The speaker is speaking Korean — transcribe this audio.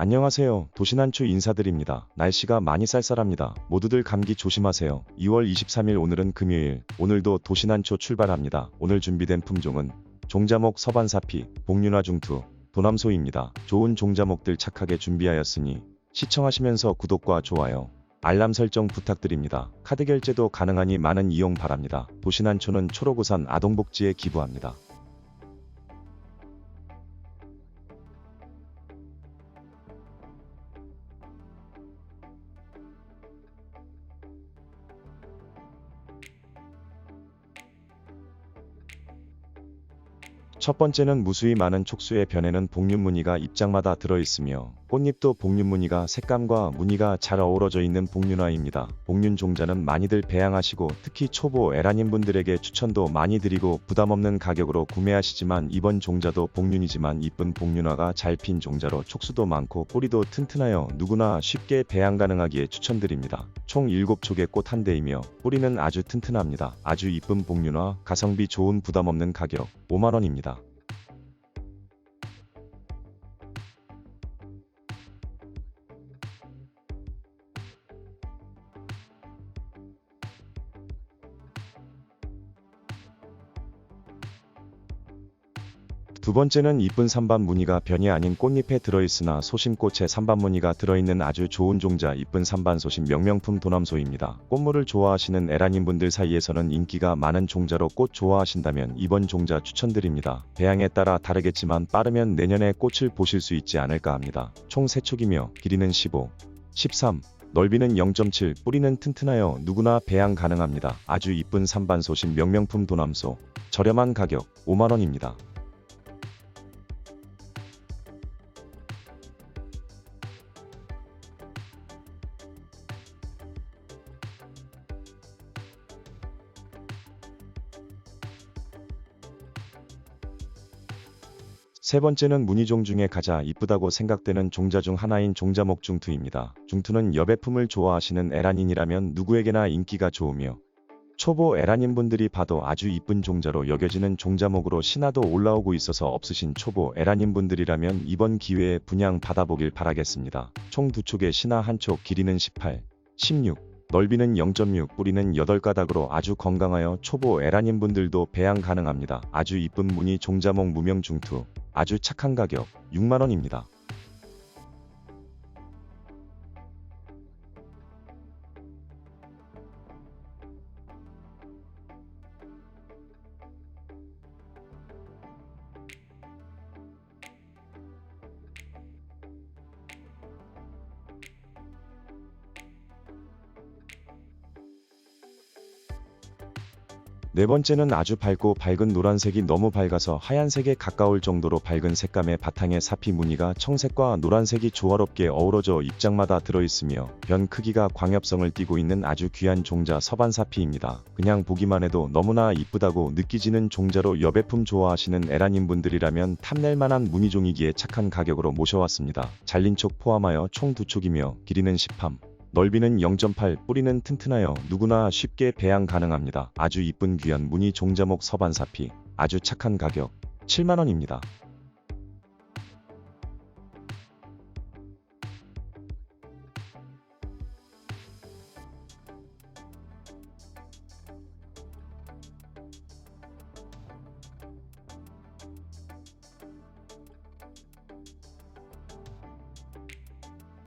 안녕하세요. 도신한추 인사드립니다. 날씨가 많이 쌀쌀합니다. 모두들 감기 조심하세요. 2월 23일 오늘은 금요일. 오늘도 도신한초 출발합니다. 오늘 준비된 품종은 종자목 서반사피, 복륜화 중투, 도남소입니다. 좋은 종자목들 착하게 준비하였으니 시청하시면서 구독과 좋아요, 알람 설정 부탁드립니다. 카드 결제도 가능하니 많은 이용 바랍니다. 도신한초는 초록우산 아동복지에 기부합니다. 첫 번째는 무수히 많은 촉수의 변에는 복륜 무늬가 입장마다 들어있으며 꽃잎도 복륜 무늬가 색감과 무늬가 잘 어우러져 있는 복륜화입니다. 복륜 종자는 많이들 배양하시고 특히 초보 에라님 분들에게 추천도 많이 드리고 부담없는 가격으로 구매하시지만 이번 종자도 복륜이지만 이쁜 복륜화가 잘 핀 종자로 촉수도 많고 뿌리도 튼튼하여 누구나 쉽게 배양 가능하기에 추천드립니다. 총 7촉의 꽃 한 대이며 뿌리는 아주 튼튼합니다. 아주 이쁜 복륜화 가성비 좋은 부담없는 가격 5만원입니다. 두 번째는 이쁜 산반 무늬가 변이 아닌 꽃잎에 들어있으나 소심꽃에 산반 무늬가 들어있는 아주 좋은 종자 이쁜 산반 소심 명명품 도남소입니다. 꽃물을 좋아하시는 에라님 분들 사이에서는 인기가 많은 종자로 꽃 좋아하신다면 이번 종자 추천드립니다. 배양에 따라 다르겠지만 빠르면 내년에 꽃을 보실 수 있지 않을까 합니다. 총 3촉이며 길이는 15, 13, 넓이는 0.7, 뿌리는 튼튼하여 누구나 배양 가능합니다. 아주 이쁜 산반 소심 명명품 도남소. 저렴한 가격 5만원입니다. 세 번째는 무늬종 중에 가장 이쁘다고 생각되는 종자 중 하나인 종자목 중투입니다. 중투는 여배품을 좋아하시는 에라닌이라면 누구에게나 인기가 좋으며 초보 에라닌 분들이 봐도 아주 이쁜 종자로 여겨지는 종자목으로 신화도 올라오고 있어서 없으신 초보 에라닌 분들이라면 이번 기회에 분양 받아보길 바라겠습니다. 총 두 촉의 신화 한 촉 길이는 18, 16, 넓이는 0.6, 뿌리는 8가닥으로 아주 건강하여 초보 에라닌 분들도 배양 가능합니다. 아주 이쁜 무늬 종자목 무명 중투. 아주 착한 가격 6만원입니다. 네 번째는 아주 밝고 밝은 노란색이 너무 밝아서 하얀색에 가까울 정도로 밝은 색감의 바탕에 사피 무늬가 청색과 노란색이 조화롭게 어우러져 입장마다 들어있으며 변 크기가 광엽성을 띠고 있는 아주 귀한 종자 서반사피입니다. 그냥 보기만 해도 너무나 이쁘다고 느끼지는 종자로 여배품 좋아하시는 에라님 분들이라면 탐낼 만한 무늬종이기에 착한 가격으로 모셔왔습니다. 잘린 촉 포함하여 총 두 촉이며 길이는 10함. 넓이는 0.8, 뿌리는 튼튼하여 누구나 쉽게 배양 가능합니다. 아주 이쁜 귀한 무늬 종자목 서반사피, 아주 착한 가격 7만원입니다.